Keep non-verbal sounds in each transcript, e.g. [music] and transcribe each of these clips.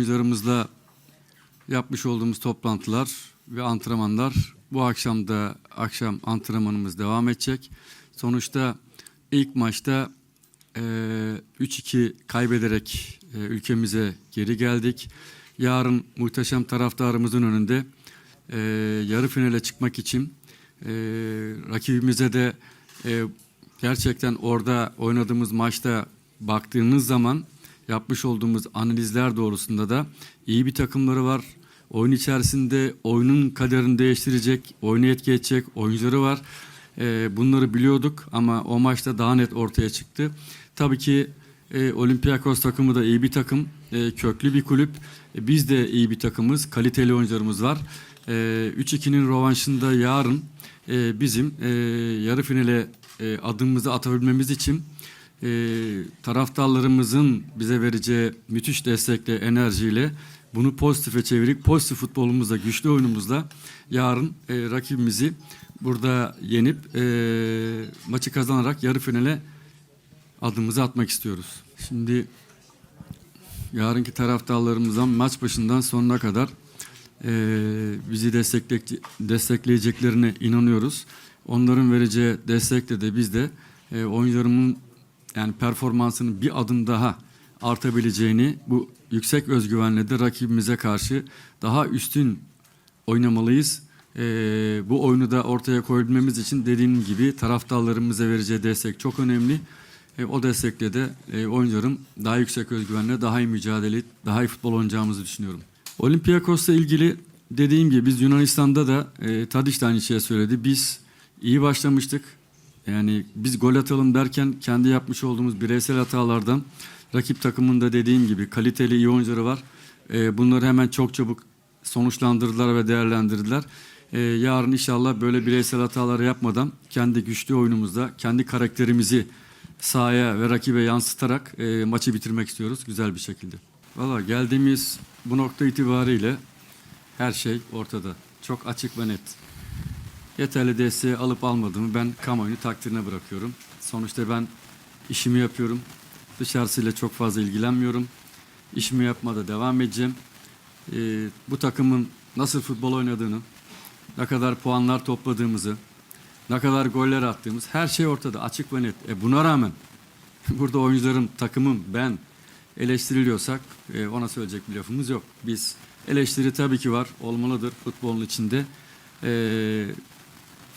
oyuncularımızla yapmış olduğumuz toplantılar ve antrenmanlar bu akşam da akşam antrenmanımız devam edecek. Sonuçta ilk maçta e, 3-2 kaybederek e, ülkemize geri geldik. Yarın muhteşem taraftarımızın önünde e, yarı finale çıkmak için e, rakibimize de e, gerçekten orada oynadığımız maçta baktığınız zaman yapmış olduğumuz analizler doğrusunda da iyi bir takımları var. Oyun içerisinde oyunun kaderini değiştirecek, oyunu etki oyuncuları var. E, bunları biliyorduk ama o maçta daha net ortaya çıktı. Tabii ki e, Olympiakos takımı da iyi bir takım, e, köklü bir kulüp. E, biz de iyi bir takımız, kaliteli oyuncularımız var. E, 3-2'nin rövanşında yarın e, bizim e, yarı finale e, adımımızı atabilmemiz için e, taraftarlarımızın bize vereceği müthiş destekle, enerjiyle bunu pozitife çevirip pozitif futbolumuzla, güçlü oyunumuzla yarın e, rakibimizi burada yenip e, maçı kazanarak yarı finale adımımızı atmak istiyoruz. Şimdi yarınki taraftarlarımızdan maç başından sonuna kadar e, bizi destekle- destekleyeceklerine inanıyoruz. Onların vereceği destekle de biz de e, oyuncularımın yani performansının bir adım daha artabileceğini bu yüksek özgüvenle de rakibimize karşı daha üstün oynamalıyız. E, bu oyunu da ortaya koyabilmemiz için dediğim gibi taraftarlarımıza vereceği destek çok önemli. E, o destekle de e, oyuncularım daha yüksek özgüvenle daha iyi mücadele, daha iyi futbol oynayacağımızı düşünüyorum. Olympiakos'la ilgili dediğim gibi biz Yunanistan'da da e, Tadiç de aynı şeyi söyledi. Biz iyi başlamıştık. Yani biz gol atalım derken kendi yapmış olduğumuz bireysel hatalardan rakip takımında dediğim gibi kaliteli iyi oyuncuları var. E, bunları hemen çok çabuk sonuçlandırdılar ve değerlendirdiler. E, yarın inşallah böyle bireysel hataları yapmadan kendi güçlü oyunumuzda kendi karakterimizi sahaya ve rakibe yansıtarak e, maçı bitirmek istiyoruz güzel bir şekilde. Valla geldiğimiz bu nokta itibariyle her şey ortada. Çok açık ve net. Yeterli desteği alıp almadığımı ben kamuoyunu takdirine bırakıyorum. Sonuçta ben işimi yapıyorum. Dışarısıyla çok fazla ilgilenmiyorum. İşimi yapmada devam edeceğim. Ee, bu takımın nasıl futbol oynadığını, ne kadar puanlar topladığımızı, ne kadar goller attığımız her şey ortada açık ve net. E buna rağmen [laughs] burada oyuncularım, takımım, ben eleştiriliyorsak e, ona söyleyecek bir lafımız yok. Biz eleştiri tabii ki var, olmalıdır futbolun içinde. E,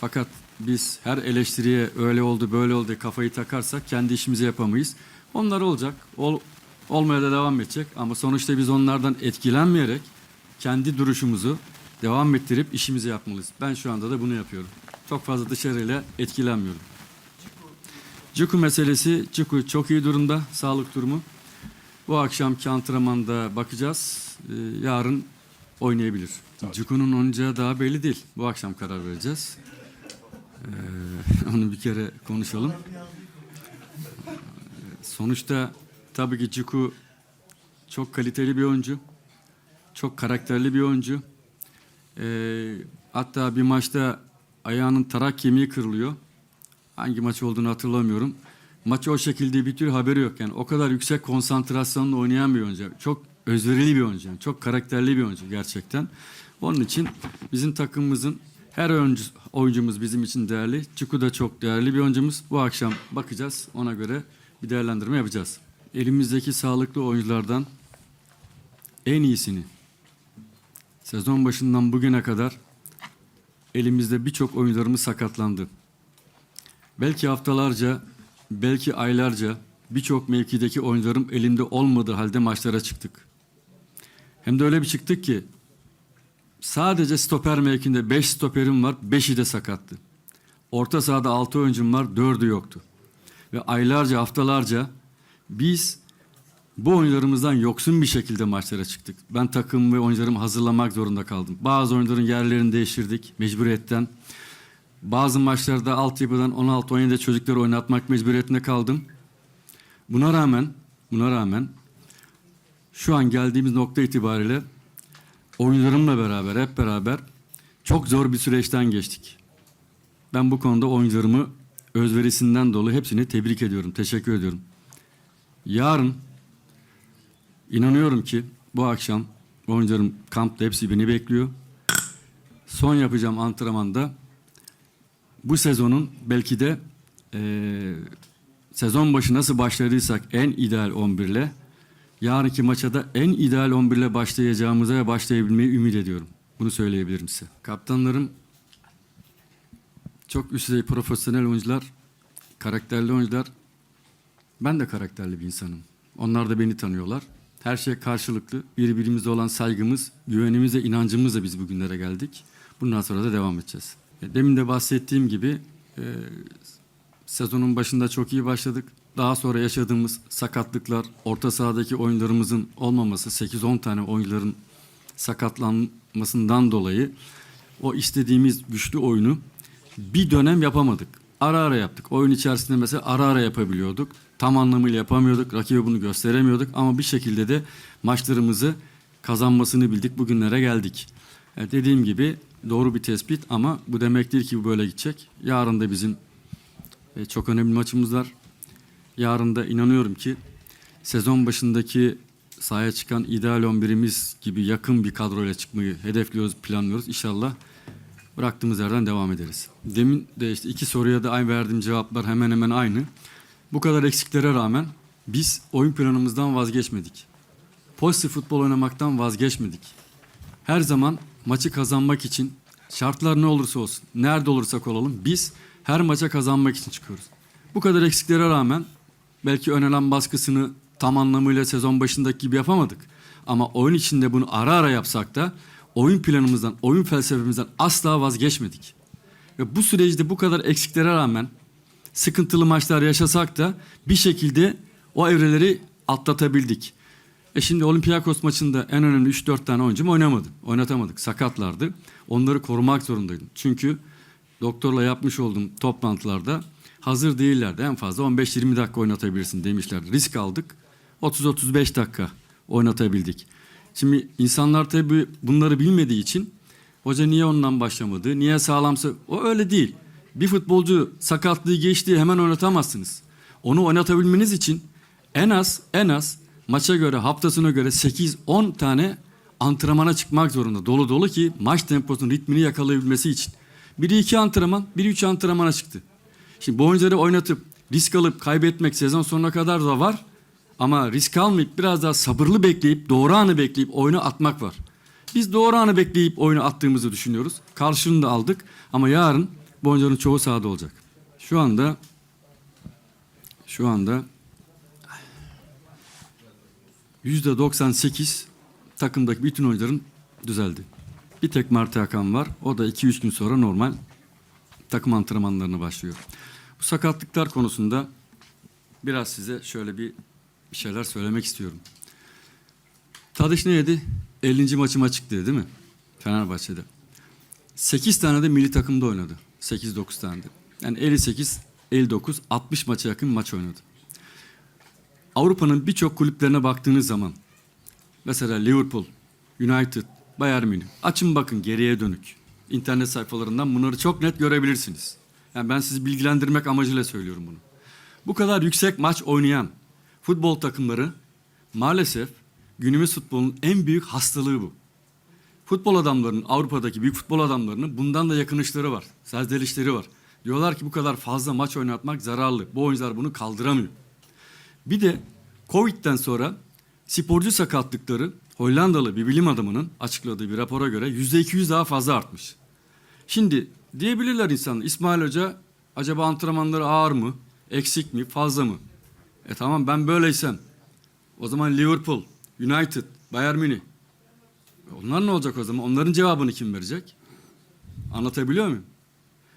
fakat biz her eleştiriye öyle oldu böyle oldu kafayı takarsak kendi işimizi yapamayız. Onlar olacak, ol, olmaya da devam edecek ama sonuçta biz onlardan etkilenmeyerek kendi duruşumuzu devam ettirip işimizi yapmalıyız. Ben şu anda da bunu yapıyorum. Çok fazla dışarıyla etkilenmiyorum. Ciku meselesi, Ciku çok iyi durumda, sağlık durumu. Bu akşamki antrenmanda bakacağız. Ee, yarın oynayabilir. Ciku'nun oynayacağı daha belli değil. Bu akşam karar vereceğiz. Ee, [laughs] onu bir kere konuşalım. Sonuçta tabii ki Ciku çok kaliteli bir oyuncu. Çok karakterli bir oyuncu. Ee, hatta bir maçta ayağının tarak kemiği kırılıyor. Hangi maç olduğunu hatırlamıyorum. Maçı o şekilde bitiyor haberi yok. Yani o kadar yüksek konsantrasyonla oynayan bir oyuncu. Çok özverili bir oyuncu. Yani çok karakterli bir oyuncu gerçekten. Onun için bizim takımımızın her oyuncu, oyuncumuz bizim için değerli. Çuku da çok değerli bir oyuncumuz. Bu akşam bakacağız. Ona göre bir değerlendirme yapacağız. Elimizdeki sağlıklı oyunculardan en iyisini sezon başından bugüne kadar elimizde birçok oyuncularımız sakatlandı. Belki haftalarca, belki aylarca birçok mevkideki oyuncularım elimde olmadığı halde maçlara çıktık. Hem de öyle bir çıktık ki sadece stoper mevkinde 5 stoperim var, 5'i de sakattı. Orta sahada 6 oyuncum var, 4'ü yoktu. Ve aylarca, haftalarca biz bu oyuncularımızdan yoksun bir şekilde maçlara çıktık. Ben takım ve oyuncularımı hazırlamak zorunda kaldım. Bazı oyuncuların yerlerini değiştirdik mecburiyetten. Bazı maçlarda altyapıdan 16-17 çocukları oynatmak mecburiyetinde kaldım. Buna rağmen, buna rağmen şu an geldiğimiz nokta itibariyle oyuncularımla beraber, hep beraber çok zor bir süreçten geçtik. Ben bu konuda oyuncularımı özverisinden dolayı hepsini tebrik ediyorum, teşekkür ediyorum. Yarın inanıyorum ki bu akşam oyuncularım kampta hepsi beni bekliyor. Son yapacağım antrenmanda bu sezonun belki de eee, sezon başı nasıl başladıysak en ideal 11 ile yarınki maça da en ideal 11 ile başlayacağımıza ve başlayabilmeyi ümit ediyorum. Bunu söyleyebilirim size. Kaptanlarım çok üst düzey profesyonel oyuncular, karakterli oyuncular. Ben de karakterli bir insanım. Onlar da beni tanıyorlar. Her şey karşılıklı. Birbirimize olan saygımız, güvenimiz ve inancımızla biz bugünlere geldik. Bundan sonra da devam edeceğiz. E, Demin de bahsettiğim gibi e, sezonun başında çok iyi başladık. Daha sonra yaşadığımız sakatlıklar, orta sahadaki oyunlarımızın olmaması, 8-10 tane oyuncuların sakatlanmasından dolayı o istediğimiz güçlü oyunu bir dönem yapamadık. Ara ara yaptık. Oyun içerisinde mesela ara ara yapabiliyorduk. Tam anlamıyla yapamıyorduk. Rakibe bunu gösteremiyorduk ama bir şekilde de maçlarımızı kazanmasını bildik. Bugünlere geldik. E, dediğim gibi doğru bir tespit ama bu demek değil ki bu böyle gidecek. Yarın da bizim e, çok önemli maçımız var. Yarın da inanıyorum ki sezon başındaki sahaya çıkan ideal 11'imiz gibi yakın bir kadroyla çıkmayı hedefliyoruz, planlıyoruz. İnşallah bıraktığımız yerden devam ederiz. Demin de işte iki soruya da aynı verdiğim cevaplar hemen hemen aynı. Bu kadar eksiklere rağmen biz oyun planımızdan vazgeçmedik. Pozitif futbol oynamaktan vazgeçmedik. Her zaman maçı kazanmak için şartlar ne olursa olsun, nerede olursak olalım biz her maça kazanmak için çıkıyoruz. Bu kadar eksiklere rağmen belki önelen baskısını tam anlamıyla sezon başındaki gibi yapamadık. Ama oyun içinde bunu ara ara yapsak da oyun planımızdan, oyun felsefemizden asla vazgeçmedik. Ve bu süreçte bu kadar eksiklere rağmen sıkıntılı maçlar yaşasak da bir şekilde o evreleri atlatabildik. E şimdi Olympiakos maçında en önemli 3-4 tane oyuncum oynamadı. Oynatamadık. Sakatlardı. Onları korumak zorundaydım. Çünkü doktorla yapmış olduğum toplantılarda hazır değillerdi. En fazla 15-20 dakika oynatabilirsin demişlerdi. Risk aldık. 30-35 dakika oynatabildik. Şimdi insanlar tabii bunları bilmediği için hoca niye ondan başlamadı, niye sağlamsa o öyle değil. Bir futbolcu sakatlığı geçtiği hemen oynatamazsınız. Onu oynatabilmeniz için en az en az maça göre haftasına göre 8-10 tane antrenmana çıkmak zorunda. Dolu dolu ki maç temposunun ritmini yakalayabilmesi için. Biri iki antrenman, biri üç antrenmana çıktı. Şimdi bu oyuncuları oynatıp risk alıp kaybetmek sezon sonuna kadar da var. Ama risk almayıp biraz daha sabırlı bekleyip doğru anı bekleyip oyunu atmak var. Biz doğru anı bekleyip oyunu attığımızı düşünüyoruz. Karşılığını da aldık ama yarın bu oyuncuların çoğu sahada olacak. Şu anda şu anda yüzde 98 takımdaki bütün oyuncuların düzeldi. Bir tek Mert Hakan var. O da 2-3 gün sonra normal takım antrenmanlarına başlıyor. Bu sakatlıklar konusunda biraz size şöyle bir, şeyler söylemek istiyorum. Tadiş ne yedi? 50. maçıma çıktı değil mi? Fenerbahçe'de. 8 tane de milli takımda oynadı. 8-9 tane de. Yani 58, 59, 60 maça yakın maç oynadı. Avrupa'nın birçok kulüplerine baktığınız zaman mesela Liverpool, United, Bayern Münih açın bakın geriye dönük. İnternet sayfalarından bunları çok net görebilirsiniz. Yani ben sizi bilgilendirmek amacıyla söylüyorum bunu. Bu kadar yüksek maç oynayan futbol takımları maalesef günümüz futbolunun en büyük hastalığı bu. Futbol adamlarının Avrupa'daki büyük futbol adamlarının bundan da yakınışları var. Serzenişleri var. Diyorlar ki bu kadar fazla maç oynatmak zararlı. Bu oyuncular bunu kaldıramıyor. Bir de Covid'den sonra sporcu sakatlıkları Hollandalı bir bilim adamının açıkladığı bir rapora göre yüzde 200 daha fazla artmış. Şimdi diyebilirler insanlar İsmail Hoca acaba antrenmanları ağır mı, eksik mi, fazla mı? E tamam ben böyleysem o zaman Liverpool, United, Bayern Münih e onlar ne olacak o zaman? Onların cevabını kim verecek? Anlatabiliyor muyum?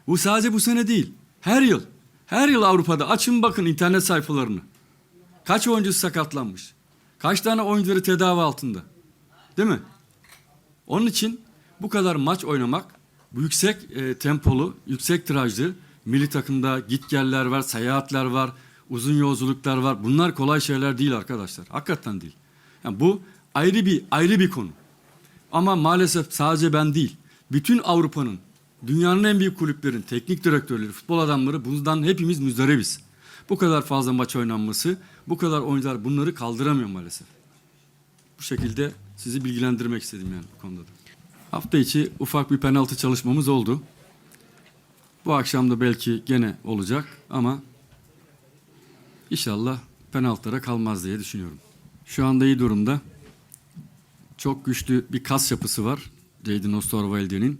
Bu sadece bu sene değil. Her yıl. Her yıl Avrupa'da açın bakın internet sayfalarını. Kaç oyuncu sakatlanmış? Kaç tane oyuncuları tedavi altında? Değil mi? Onun için bu kadar maç oynamak, bu yüksek e, tempolu, yüksek tirajlı milli takımda gitgeller var, seyahatler var, uzun yolculuklar var. Bunlar kolay şeyler değil arkadaşlar. Hakikaten değil. Yani bu ayrı bir ayrı bir konu. Ama maalesef sadece ben değil, bütün Avrupa'nın, dünyanın en büyük kulüplerin teknik direktörleri, futbol adamları bundan hepimiz müzdaribiz. Bu kadar fazla maç oynanması, bu kadar oyuncular bunları kaldıramıyor maalesef. Bu şekilde Sizi bilgilendirmek istedim yani bu konuda da. Hafta içi ufak bir penaltı çalışmamız oldu. Bu akşam da belki gene olacak ama inşallah penaltılara kalmaz diye düşünüyorum. Şu anda iyi durumda. Çok güçlü bir kas yapısı var Jadon Osterwalder'in.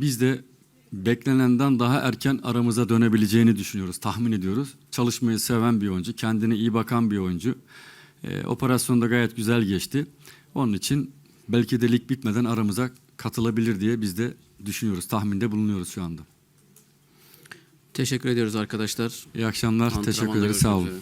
Biz de beklenenden daha erken aramıza dönebileceğini düşünüyoruz, tahmin ediyoruz. Çalışmayı seven bir oyuncu, kendine iyi bakan bir oyuncu. Ee, operasyon da gayet güzel geçti. Onun için belki de lig bitmeden aramıza katılabilir diye biz de düşünüyoruz, tahminde bulunuyoruz şu anda. Teşekkür ediyoruz arkadaşlar. İyi akşamlar, teşekkür Antrenmanda ederiz, sağ olun. üzere.